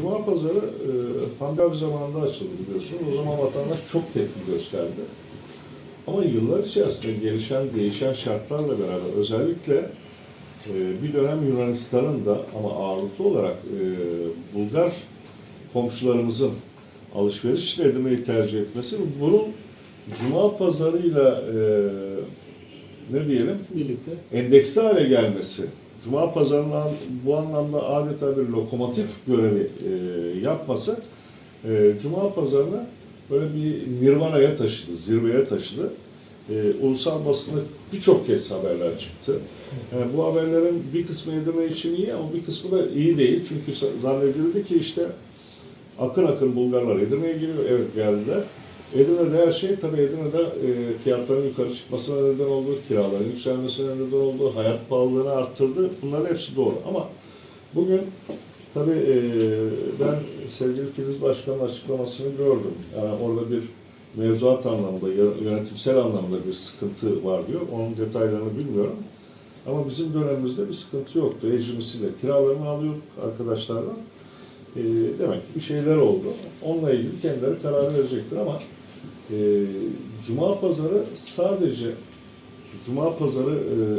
Cuma pazarı e, pandemi zamanında açıldı biliyorsunuz. O zaman vatandaş çok tepki gösterdi. Ama yıllar içerisinde gelişen, değişen şartlarla beraber özellikle e, bir dönem Yunanistan'ın da ama ağırlıklı olarak e, Bulgar komşularımızın alışveriş için Edirne'yi tercih etmesi bunun Cuma pazarıyla e, ne diyelim birlikte. endeksli hale gelmesi, Cuma pazarının bu anlamda adeta bir lokomotif görevi e, yapması, e, Cuma pazarını böyle bir nirvanaya taşıdı, zirveye taşıdı. E, ulusal basında birçok kez haberler çıktı. Yani bu haberlerin bir kısmı Edirne için iyi ama bir kısmı da iyi değil. Çünkü zannedildi ki işte akın akın Bulgarlar Edirne'ye geliyor. Evet geldiler. Edirne'de her şey tabii Edirne'de e, fiyatların yukarı çıkmasına neden oldu, kiraların yükselmesine neden oldu, hayat pahalılığını arttırdı. Bunların hepsi doğru. Ama bugün tabii e, ben sevgili Filiz Başkan'ın açıklamasını gördüm. Yani orada bir mevzuat anlamda, yönetimsel anlamda bir sıkıntı var diyor. Onun detaylarını bilmiyorum. Ama bizim dönemimizde bir sıkıntı yoktu. Ecrimisiyle kiralarını alıyorduk arkadaşlardan. E, demek ki bir şeyler oldu. Onunla ilgili kendileri karar verecektir ama e, Cuma pazarı sadece Cuma pazarı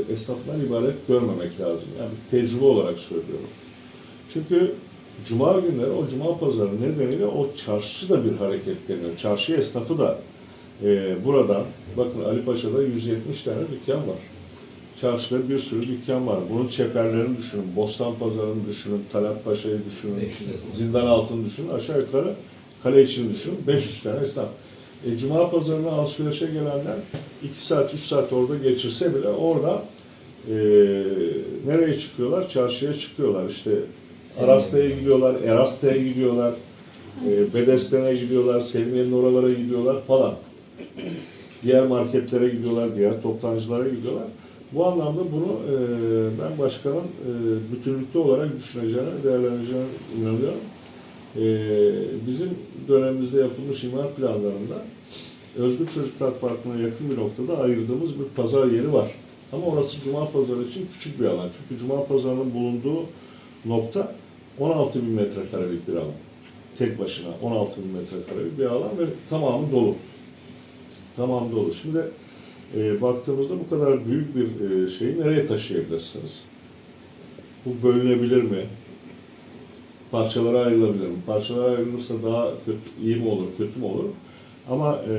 e, esnafından ibaret görmemek lazım. Yani tecrübe olarak söylüyorum. Çünkü Cuma günleri o Cuma pazarı nedeniyle o çarşı da bir hareketleniyor. Çarşı esnafı da e, buradan, bakın Ali Paşa'da 170 tane dükkan var. Çarşıda bir sürü dükkan var. Bunun çeperlerini düşünün, Bostan Pazarı'nı düşünün, Talat Paşa'yı düşünün, 500 esnaf. Zindan Altı'nı düşünün. Aşağı yukarı kale için düşünün. 500 tane esnaf. E, Cuma pazarına alışverişe gelenler 2 saat, 3 saat orada geçirse bile orada e, nereye çıkıyorlar? Çarşıya çıkıyorlar. İşte Arasta'ya gidiyorlar, Erasta'ya gidiyorlar, e, Bedesten'e gidiyorlar, Selmiye'nin oralara gidiyorlar falan. Diğer marketlere gidiyorlar, diğer toptancılara gidiyorlar. Bu anlamda bunu e, ben başkanın e, bütünlüklü olarak düşüneceğine, değerleneceğine inanıyorum. E, bizim dönemimizde yapılmış imar planlarında Özgür Çocuklar Parkı'na yakın bir noktada ayırdığımız bir pazar yeri var. Ama orası Cuma Pazarı için küçük bir alan. Çünkü Cuma Pazarı'nın bulunduğu nokta 16 bin metrekarelik bir alan. Tek başına 16 bin metrekarelik bir alan ve tamamı dolu. Tamamı dolu. Şimdi e, baktığımızda bu kadar büyük bir e, şeyi nereye taşıyabilirsiniz? Bu bölünebilir mi? Parçalara ayrılabilir? Parçalara ayrılırsa daha kötü, iyi mi olur, kötü mü olur? Ama e,